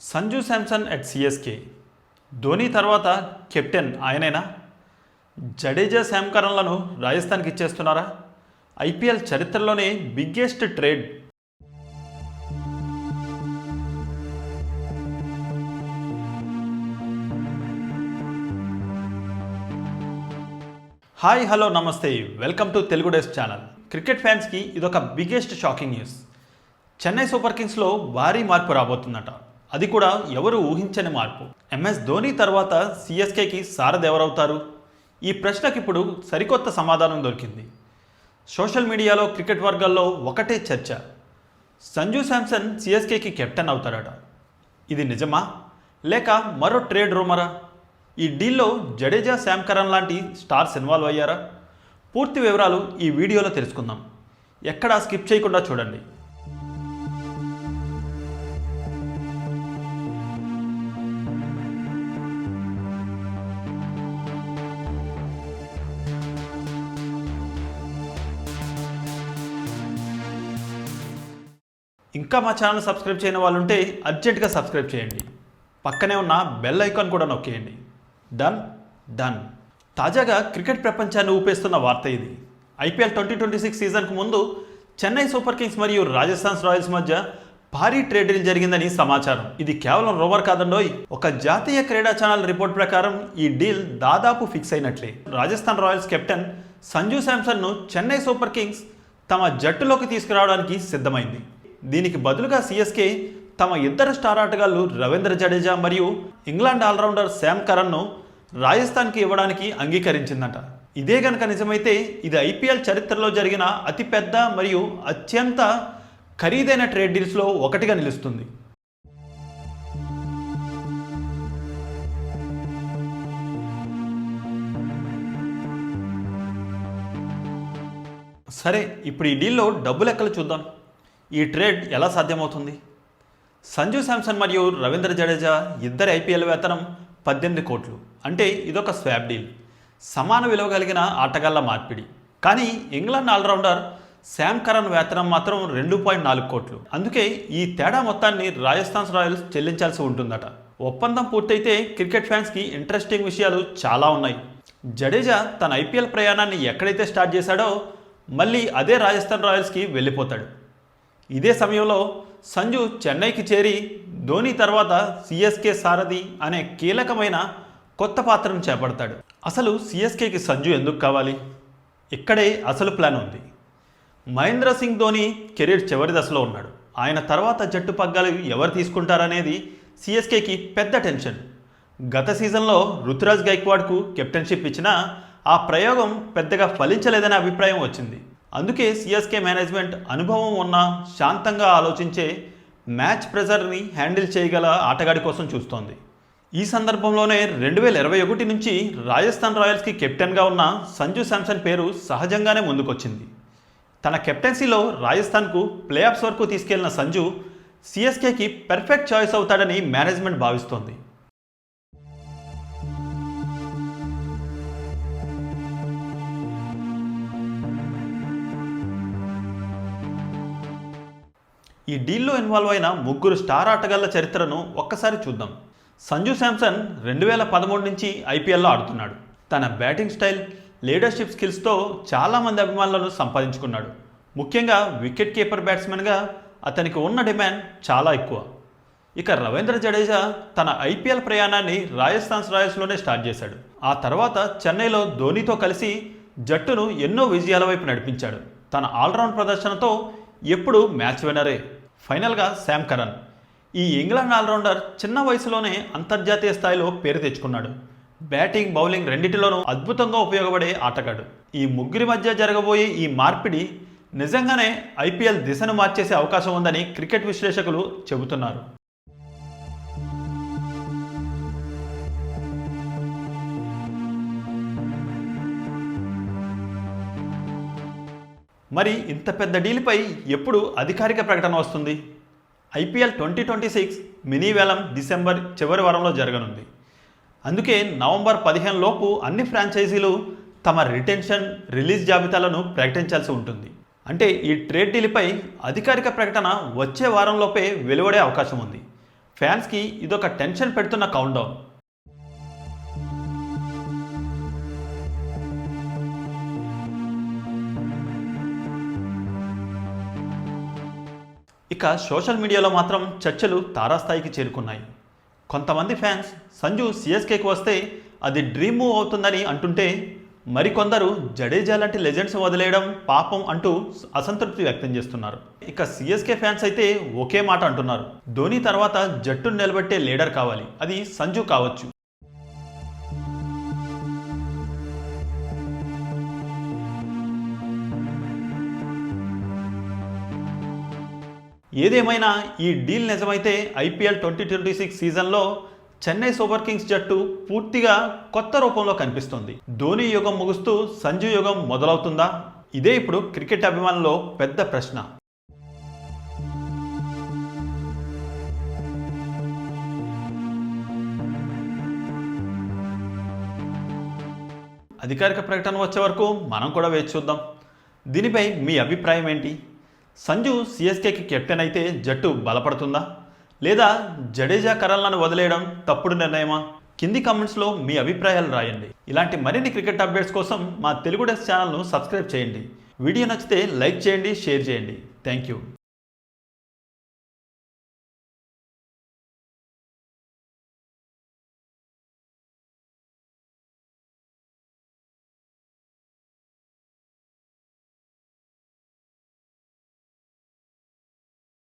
Sanju Samson at CSK. Dhoni తర్వాత captain ఆయనేనా? జడేజా శాంకరణలను రాజస్థాన్కి ఇచ్చేస్తున్నారా? ఐపీఎల్ చరిత్రలోనే బిగ్గెస్ట్ ట్రేడ్. హాయ్ హలో నమస్తే. Welcome to Telugu days channel. Cricket ఫ్యాన్స్కి ఇదొక biggest shocking news. Chennai Super కింగ్స్లో భారీ మార్పు రాబోతుందట. అది కూడా ఎవరు ఊహించని మార్పు. ఎంఎస్ ధోని తర్వాత సిఎస్కేకి సారథి ఎవరవుతారు? ఈ ప్రశ్నకి ఇప్పుడు సరికొత్త సమాధానం దొరికింది. సోషల్ మీడియాలో క్రికెట్ వర్గాల్లో ఒకటే చర్చ. సంజు శాంసన్ సిఎస్కేకి కెప్టెన్ అవుతాడట. ఇది నిజమా? లేక మరో ట్రేడ్ రూమరా? ఈ డీల్లో జడేజా శామ్ కరణ్ లాంటి స్టార్స్ ఇన్వాల్వ్ అయ్యారా? పూర్తి వివరాలు ఈ వీడియోలో తెలుసుకుందాం. ఎక్కడా స్కిప్ చేయకుండా చూడండి. ఇంకా మా ఛానల్ సబ్స్క్రైబ్ చేయని వాళ్ళు ఉంటే అర్జెంటుగా సబ్స్క్రైబ్ చేయండి. పక్కనే ఉన్న బెల్ ఐకాన్ కూడా నొక్కేయండి. Done done. తాజాగా క్రికెట్ ప్రపంచాన్ని ఊపేస్తున్న వార్త ఇది. ఐపీఎల్ ట్వంటీ ట్వంటీ సిక్స్ సీజన్కు ముందు చెన్నై సూపర్ కింగ్స్ మరియు రాజస్థాన్ రాయల్స్ మధ్య భారీ ట్రేడింగ్ జరిగిందని సమాచారం. ఇది కేవలం రోవర్ కాదండోయ్ ఒక జాతీయ క్రీడా ఛానల్ రిపోర్ట్ ప్రకారం ఈ డీల్ దాదాపు ఫిక్స్ అయినట్లే. రాజస్థాన్ రాయల్స్ కెప్టెన్ సంజు శాంసన్ను చెన్నై సూపర్ కింగ్స్ తమ జట్టులోకి తీసుకురావడానికి సిద్ధమైంది. దీనికి బదులుగా సిఎస్కే తమ ఇద్దరు స్టార్ ఆటగాళ్ళు రవీంద్ర జడేజా మరియు ఇంగ్లాండ్ ఆల్రౌండర్ శామ్ కరణ్ను రాజస్థాన్కి ఇవ్వడానికి అంగీకరించిందట. ఇదే గనక నిజమైతే ఇది ఐపీఎల్ చరిత్రలో జరిగిన అతిపెద్ద మరియు అత్యంత ఖరీదైన ట్రేడ్ డీల్స్లో ఒకటిగా నిలుస్తుంది. సరే ఇప్పుడు ఈ డీల్లో డబ్బు లెక్కలు చూద్దాం. ఈ ట్రేడ్ ఎలా సాధ్యమవుతుంది? సంజు శాంసన్ మరియు రవీంద్ర జడేజా ఇద్దరి ఐపీఎల్ వేతనం పద్దెనిమిది కోట్లు. అంటే ఇదొక స్వాబ్ డీల్. సమాన విలువ కలిగిన ఆటగాళ్ళ మార్పిడి. కానీ ఇంగ్లాండ్ ఆల్రౌండర్ శామ్ కరణ్ వేతనం మాత్రం రెండు పాయింట్ నాలుగు కోట్లు. అందుకే ఈ తేడా మొత్తాన్ని రాజస్థాన్ రాయల్స్ చెల్లించాల్సి ఉంటుందట. ఒప్పందం పూర్తయితే క్రికెట్ ఫ్యాన్స్కి ఇంట్రెస్టింగ్ విషయాలు చాలా ఉన్నాయి. జడేజా తన ఐపీఎల్ ప్రయాణాన్ని ఎక్కడైతే స్టార్ట్ చేశాడో మళ్ళీ అదే రాజస్థాన్ రాయల్స్కి వెళ్ళిపోతాడు. ఇదే సమయంలో సంజు చెన్నైకి చేరి ధోని తర్వాత సిఎస్కే సారథి అనే కీలకమైన కొత్త పాత్రను చేపడతాడు. అసలు సిఎస్కేకి సంజు ఎందుకు కావాలి? ఇక్కడే అసలు ప్లాన్ ఉంది. మహేంద్ర సింగ్ ధోని కెరీర్ చివరి దశలో ఉన్నాడు. ఆయన తర్వాత జట్టు పగ్గాలు ఎవరు తీసుకుంటారనేది సిఎస్కేకి పెద్ద టెన్షన్. గత సీజన్లో రుతురాజ్ గైక్వాడ్కు కెప్టెన్షిప్ ఇచ్చినా ఆ ప్రయోగం పెద్దగా ఫలించలేదనే అభిప్రాయం వచ్చింది. అందుకే సిఎస్కే మేనేజ్మెంట్ అనుభవం ఉన్న శాంతంగా ఆలోచించే మ్యాచ్ ప్రెజర్ని హ్యాండిల్ చేయగల ఆటగాడి కోసం చూస్తోంది. ఈ సందర్భంలోనే రెండు వేల ఇరవై ఒకటి నుంచి రాజస్థాన్ రాయల్స్కి కెప్టెన్గా ఉన్న సంజు శాంసన్ పేరు సహజంగానే ముందుకొచ్చింది. తన కెప్టెన్సీలో రాజస్థాన్కు ప్లే ఆఫ్స్ వరకు తీసుకెళ్ళిన సంజు సిఎస్కేకి పెర్ఫెక్ట్ చాయిస్ అవుతాడని మేనేజ్మెంట్ భావిస్తోంది. ఈ డీల్లో ఇన్వాల్వ్ అయిన ముగ్గురు స్టార్ ఆటగాళ్ళ చరిత్రను ఒక్కసారి చూద్దాం. సంజు శాంసన్ రెండు వేల పదమూడు నుంచి ఐపీఎల్లో ఆడుతున్నాడు. తన బ్యాటింగ్ స్టైల్ లీడర్షిప్ స్కిల్స్తో చాలామంది అభిమానులను సంపాదించుకున్నాడు. ముఖ్యంగా వికెట్ కీపర్ బ్యాట్స్మెన్గా అతనికి ఉన్న డిమాండ్ చాలా ఎక్కువ. ఇక రవీంద్ర జడేజా తన ఐపీఎల్ ప్రయాణాన్ని రాజస్థాన్ రాయల్స్లోనే స్టార్ట్ చేశాడు. ఆ తర్వాత చెన్నైలో ధోనితో కలిసి జట్టును ఎన్నో విజయాల వైపు నడిపించాడు. తన ఆల్రౌండ్ ప్రదర్శనతో ఎప్పుడు మ్యాచ్ వినరే ఫైనల్గా శామ్ కరణ్. ఈ ఇంగ్లాండ్ ఆల్రౌండర్ చిన్న వయసులోనే అంతర్జాతీయ స్థాయిలో పేరు తెచ్చుకున్నాడు. బ్యాటింగ్ బౌలింగ్ రెండింటిలోనూ అద్భుతంగా ఉపయోగపడే ఆటగాడు. ఈ ముగ్గురి మధ్య జరగబోయే ఈ మార్పిడి నిజంగానే ఐపీఎల్ దిశను మార్చేసే అవకాశం ఉందని క్రికెట్ విశ్లేషకులు చెబుతున్నారు. మరి ఇంత పెద్ద డీల్పై ఎప్పుడు అధికారిక ప్రకటన వస్తుంది? IPL twenty twenty six mini వేలం డిసెంబర్ చివరి వారంలో జరగనుంది. అందుకే నవంబర్ పదిహేను లోపు అన్ని ఫ్రాంచైజీలు తమ రిటెన్షన్ రిలీజ్ జాబితాలను ప్రకటించాల్సి ఉంటుంది. అంటే ఈ ట్రేడ్ డీల్పై అధికారిక ప్రకటన వచ్చే వారంలోపే వెలువడే అవకాశం ఉంది. ఫ్యాన్స్కి ఇదొక టెన్షన్ పెడుతున్న కౌంట్ డౌన్ ఇక సోషల్ మీడియాలో మాత్రం చర్చలు తారాస్థాయికి చేరుకున్నాయి. కొంతమంది ఫ్యాన్స్ సంజు సిఎస్కేకి వస్తే అది డ్రీమ్ మూవ్ అవుతుందని అంటుంటే మరికొందరు జడేజా లాంటి లెజెండ్స్ వదిలేయడం పాపం అంటూ అసంతృప్తి వ్యక్తం చేస్తున్నారు. ఇక సిఎస్కే ఫ్యాన్స్ అయితే ఒకే మాట అంటున్నారు. ధోని తర్వాత జట్టును నిలబెట్టే లీడర్ కావాలి. అది సంజు కావచ్చు. ఏదేమైనా ఈ డీల్ నిజమైతే ఐపీఎల్ ట్వంటీ ట్వంటీ సిక్స్ సీజన్లో చెన్నై సూపర్ కింగ్స్ జట్టు పూర్తిగా కొత్త రూపంలో కనిపిస్తుంది. ధోని యుగం ముగుస్తూ సంజు యుగం మొదలవుతుందా? ఇదే ఇప్పుడు క్రికెట్ అభిమానుల్లో పెద్ద ప్రశ్న. అధికారిక ప్రకటన వచ్చే వరకు మనం కూడా వేచి చూద్దాం. దీనిపై మీ అభిప్రాయం ఏంటి? సంజు సిఎస్కేకి కెప్టెన్ అయితే జట్టు బలపడుతుందా? లేదా జడేజా కరల్లను వదిలేయడం తప్పుడు నిర్ణయమా? కింది కామెంట్స్లో మీ అభిప్రాయాలు రాయండి. ఇలాంటి మరిన్ని క్రికెట్ అప్డేట్స్ కోసం మా తెలుగు డెస్క్ ఛానల్ను సబ్స్క్రైబ్ చేయండి. వీడియో నచ్చితే లైక్ చేయండి షేర్ చేయండి. Thank you.